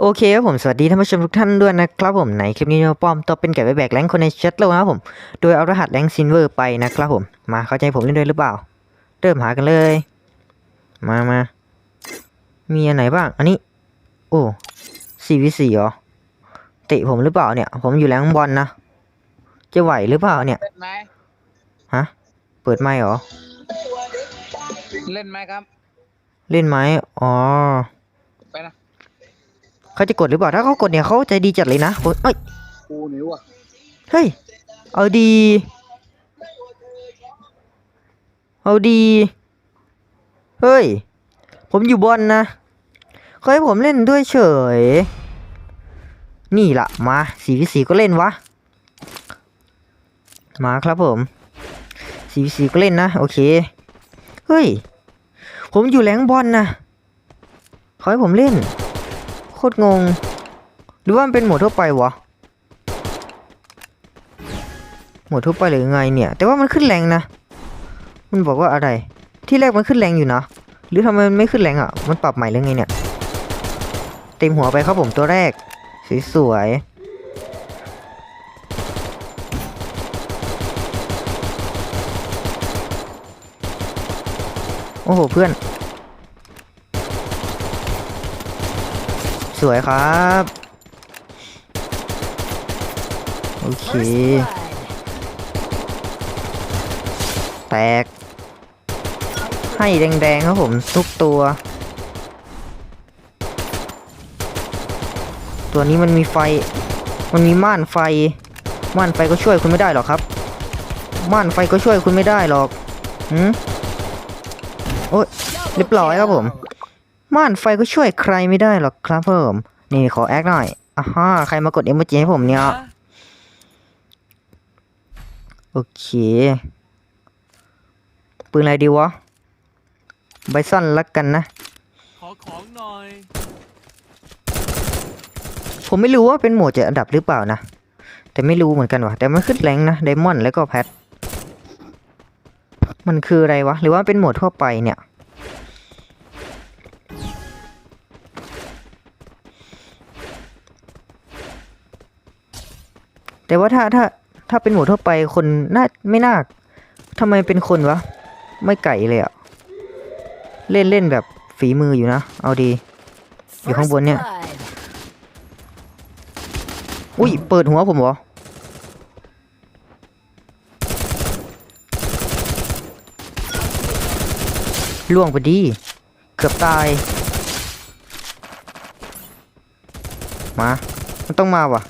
โอเคครับผมสวัสดีท่านผู้ชมทุกท่านด้วยนะครับผมในคลิปนี้เราปลอมตัวเป็นไก่ไปแบกแรงค์คนในแชทโลกนะครับผมโดยเอารหัสแรงซินเวอร์ไปนะครับผมมาเข้าใจผมเล่นด้วยหรือเปล่า เริ่มหากันเลย มามามีอันไหนบ้าง อันนี้ โอ้สี่วิสี่เหรอเตะผมหรือเปล่าเนี่ย ผมอยู่แรงบอลนะจะไหวหรือเปล่าเนี่ยเล่นไหมฮะเปิดไมค์เหรอ เล่นไหมครับ เล่นไหมอ๋อไปนะ เขาจะกดหรือเปล่า ถ้าเขากดเนี่ยเขาใจดีจัดเลยนะโอ้ยเอ้ยกูนิ้วอะเฮ้ย เอาดี เอาดี เฮ้ย ผมอยู่บอลนะเขาให้ผมเล่นด้วยเฉย นี่ละมาสีวิสีก็เล่นวะ มาครับผมสีวิสีก็เล่นนะ โอเค เฮ้ย ผมอยู่แหลงบอลนะเขาให้ผมเล่นโคตรงง หรือว่ามันเป็นโหมดทั่วไปวะ หมดทั่วไปหรือไงเนี่ย แต่ว่ามันขึ้นแรงนะ มันบอกว่าอะไร ที่แรกมันขึ้นแรงอยู่นะ หรือทำไมมันไม่ขึ้นแรงอะ มันปรับใหม่หรือไงเนี่ย เต็มหัวไปครับผมตัวแรก สวยโอ้โหเพื่อน วยครับ โอเค แตก ให้แดงๆครับผมทุกตัว ตัวนี้มันมีไฟ มันมีม่านไฟ ม่านไฟก็ช่วยคุณไม่ได้หรอกครับ ม่านไฟก็ช่วยคุณไม่ได้หรอกหืมโอ้ยเรียบร้อยครับผม ม่านไฟก็ช่วยใครไม่ได้หรอกครับผมนี่ขอแอคหน่อยอ่าฮะใครมากดเอ o ม i ให้ผมเนี่ย โอเคปืนอะไรดีวะไบซอนละกันนะ ขอของหน่อย ผมไม่รู้ว่าเป็นโหมดจะอันดับหรือเปล่านะ แต่ไม่รู้เหมือนกันว่ะ แต่มันขึ้นแรงนะไดมอนด์แล้วก็แพท มันคืออะไรวะ หรือว่าเป็นโหมดทั่วไปเนี่ย แต่ว่าถ้าถ้าถ้าเป็นหมดทั่วไปคนน่าไม่น่าทำไมเป็นคนวะ ไม่ไก่เลยอะเล่นเล่นแบบฝีมืออยู่นะ เอาดี อยู่ข้างบนเนี่ย อุ้ย เปิดหัวผมเหรอ ล่วงไปดี เกือบตาย มา มันต้องมาว่ะ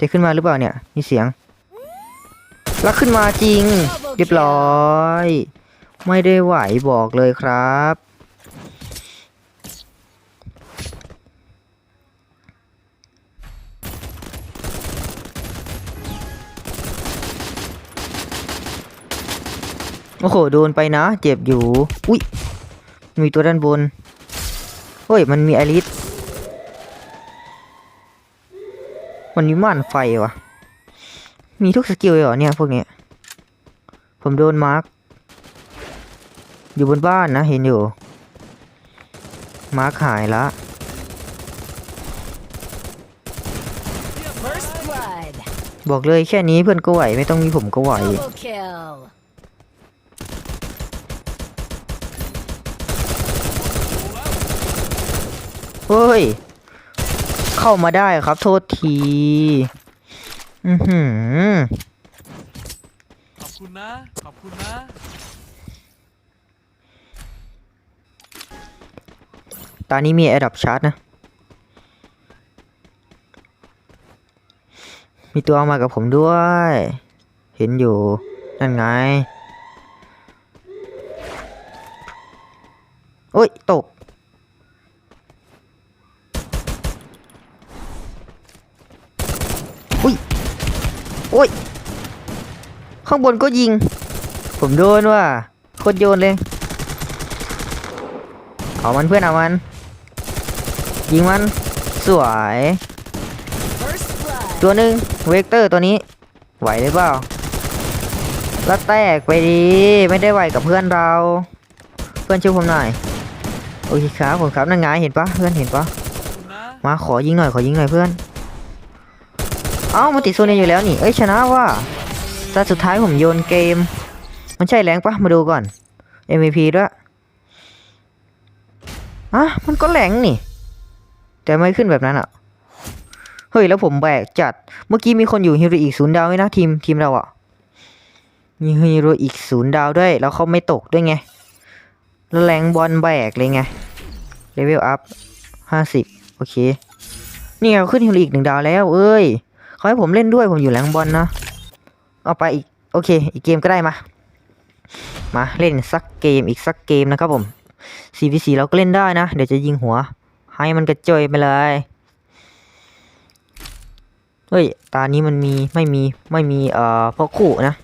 จะขึ้นมาหรือเปล่าเนี่ย มีเสียง แล้วขึ้นมาจริง เรียบร้อย ไม่ได้ไหวบอกเลยครับ โอ้โห โดนไปนะ เจ็บอยู่ อุ้ย มีตัวด้านบน เฮ้ย มันมีอลิส มันมีม่านไฟวะมีทุกสกิลเลยเหรอเนี่ยพวกเนี้ยผมโดนมาร์กอยู่บนบ้านนะเห็นอยู่ มาร์กหายละบอกเลยแค่นี้เพื่อนก็ไหวไม่ต้องมีผมก็ไหวเฮ้ย เข้ามาได้ครับ โทษที อือหือ ขอบคุณนะ ขอบคุณนะ ตอนนี้มี a อดับชาร์จนะ มีตัวมากับผมด้วย เห็นอยู่ นั่นไง โอ้ย ตก อุ้ย โอ้ย ข้างบนก็ยิง ผมโดนว่ะโคตรโยนเลย เอามันเพื่อนเอามัน ยิงมัน สวย ตัวหนึ่งเวกเตอร์ตัวนี้ ไหวหรือเปล่าแล้วแตกไปดี ไม่ได้ไหวกับเพื่อนเรา เพื่อนช่วยผมหน่อย โอเคครับผมครับนั่นไงเห็นปะเพื่อนเห็นปะมาขอยิงหน่อยขอยิงหน่อยเพื่อน เอ้ามาติดโซนเออยู่แล้วนี่ เอ้ยชนะว่า แต่สุดท้ายผมโยนเกม มันใช่แรงปะมาดูก่อน MVP ด้วยอะมันก็แรงนี่ แต่ไม่ขึ้นแบบนั้นอะ เฮ้ย แล้วผมแบกจัด เมื่อกี้มีคนอยู่ฮีโร่อีกศูนย์ดาวไหมนะทีมทีมเราอะ มีฮีโร่อีกศูนย์ดาวด้วย แล้วเขาไม่ตกด้วยไง แล้วแรงบอลแบกเลยไง เลเวลอัพห้าสิบโอเค นี่ไงขึ้นฮีโร่อีกหนึ่งดาวแล้ว เอ้ยเขาให้ผมเล่นด้วยผมอยู่แรงบอลนะ เอาไปอีกโอเค อีกเกมก็ได้มา มาเล่นสักเกมอีกสักเกมนะครับผม CVC เราก็เล่นได้นะ เดี๋ยวจะยิงหัว ให้มันกระจอยไปเลย เฮ้ย ตานี้มันมีไม่มีไม่มีเอ่อพวกขู่นะ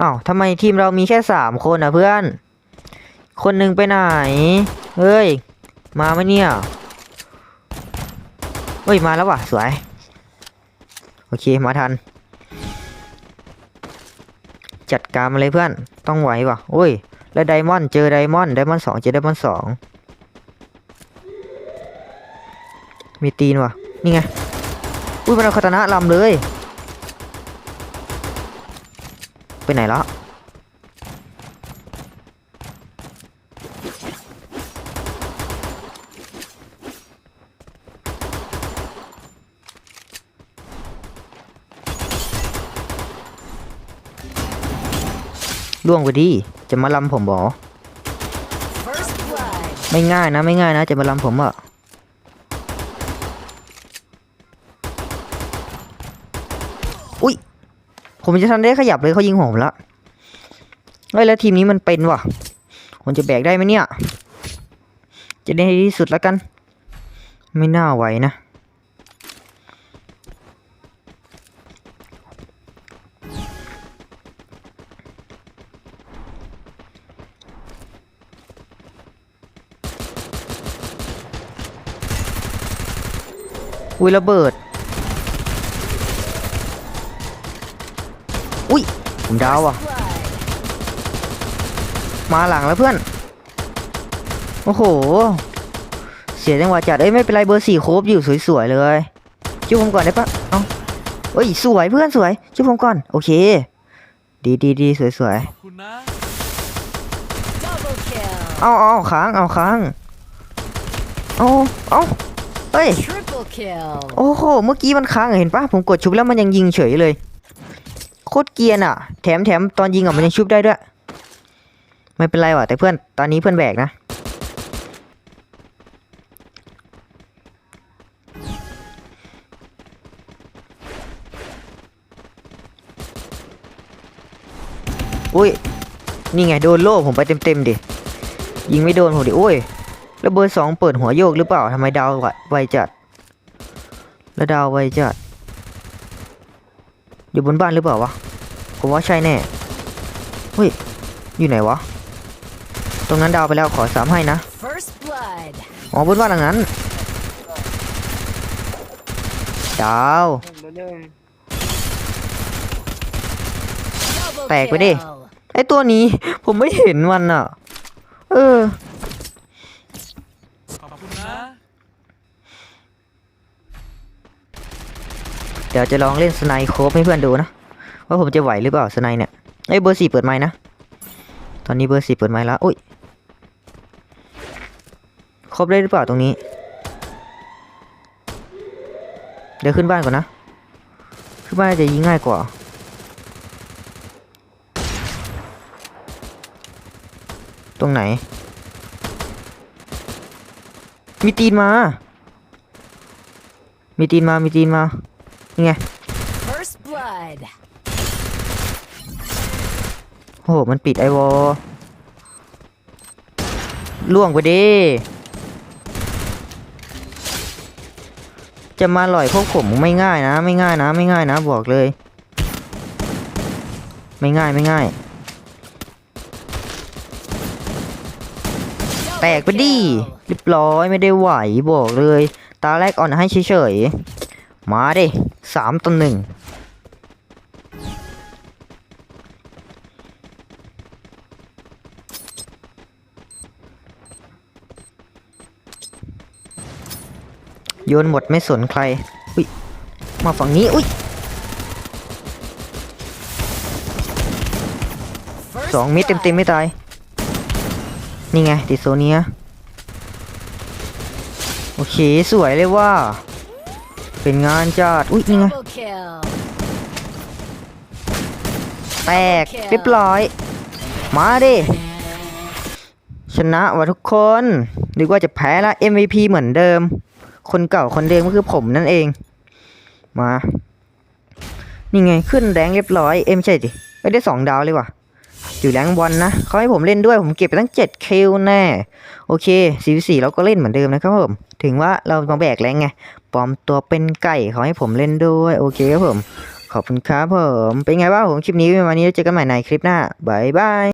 อ้าวทำไมทีมเรามีแค่สามคนอะเพื่อน คนหนึ่งไปไหน เฮ้ย มาไหมเนี่ย เฮ้ย มาแล้วว่ะ สวย โอเค มาทัน จัดการมาเลยเพื่อน ต้องไหวว่ะโอ้ย แล้วไดมอนด์เจอไดมอนด์ไดมอนด์สองเจอไดมอนด์สองมีตีนว่ะ นี่ไง อุ้ยมันเอาคาตานะลำเลย ไปไหนแล้ว ล่วงไปดิจะมาลำผมบอไม่ง่ายนะไม่ง่ายนะ จะมาลำผมอะอุ้ยผมจะทันได้ขยับเลยเขายิงผมละเฮ้ยแล้วทีมนี้มันเป็นวะผมจะแบกได้ไหมเนี่ย จะได้ที่สุดแล้วกัน ไม่น่าไหวนะ อุ้ยระเบิด อุ้ยผมดาวอะ มาหลังแล้วเพื่อน โอ้โห เสียจังหวะจัด เอ้ยไม่เป็นไรเบอร์สี่โครบอยู่สวยๆเลยช่วยผมก่อนได้ปะเอ้าเอ้ยสวยเพื่อนสวยช่วยผมก่อน โอเค ดีดีดีสวยสวยเอาเอาค้างเอาค้างเอาเอาเฮ้ย โอ้โห เมื่อกี้มันค้างอเห็นปะผมกดชุบแล้วมันยังยิงเฉยเลย โคตรเกียนอะ แถมแถมตอนยิงอะมันยังชุบได้ด้วย ไม่เป็นไรว่ะแต่เพื่อนตอนนี้เพื่อนแบกนะอุ้ย นี่ไงโดนโล่ผมไปเต็มๆดิ ยิงไม่โดนผมดิ โอ้ย แล้วเบอร์สองเปิดหัวโยกหรือเปล่าทำไมดาวไวจัด แล้วดาวไวจัดอยู่บนบ้านหรือเปล่าวะผมว่าใช่แน่เฮ้ยอยู่ไหนวะ ตรงนั้นดาวไปแล้วขอสามให้นะ First blood. อ๋อบนบ้านหลังนั้น ดาว Double Tẹt quá đi. kill. ไอตัวนี้ผมไม่เห็นมันอะ เออ ขอบคุณนะ เดี๋ยวจะลองเล่นสไนโคบให้เพื่อนดูนะว่าผมจะไหวหรือเปล่าสไนเนี่ยไอยเบอร์สี่เปิดไม้นะตอนนี้เบอร์สี่เปิดไม้แล้วอุ้ยครบได้หรือเปล่าตรงนี้ เดี๋ยวขึ้นบ้านก่อนนะขึ้นบ้านจะยิงง่ายกว่าตรงไหน มีตีนมา มีตีนมา มีตีนมา ไง First blood. โอ้โหมันปิดไอวอลล่วงไปดิ จะมาหล่อยพวกผมไม่ง่ายนะ ไม่ง่ายนะ ไม่ง่ายนะ บอกเลย ไม่ง่ายไม่ง่าย แตกไปดิเรียบร้อยไม่ได้ไหวบอกเลย ตาแรกอ่อนให้เฉยๆ มาดิสามต่อหนึ่งโยนหมดไม่สนใคร อุ้ย มาฝั่งนี้ อุ้ยสองมิดเต็มๆไม่ตาย นี่ไงติดโซเนีย โอเค สวยเลยว่า เป็นงานจัดอุ้ยนี่ไง Double kill. แตกเรียบร้อย มาดิชนะว่ะทุกคนนึกว่าจะแพ้ละ MVP เหมือนเดิม คนเก่าคนเดิมก็คือผมนั่นเอง มา นี่ไงขึ้นแรงเรียบร้อย เอ็มใช่ดิไม่ได้สองดาวเลยว่ะ อยู่แรงบอลนะเขาให้ผมเล่นด้วยผมเก็บไปตั้ง7คิวแน่ โอเค4 4เราก็เล่นเหมือนเดิมนะครับผม ถึงว่าเรามาแบกแรงไง ปลอมตัวเป็นไก่เขาให้ผมเล่นด้วย โอเคครับผม ขอบคุณครับผม เป็นไงบ้างผมคลิปนี้วันนี้เจอกันใหม่ในคลิปหน้าบายบาย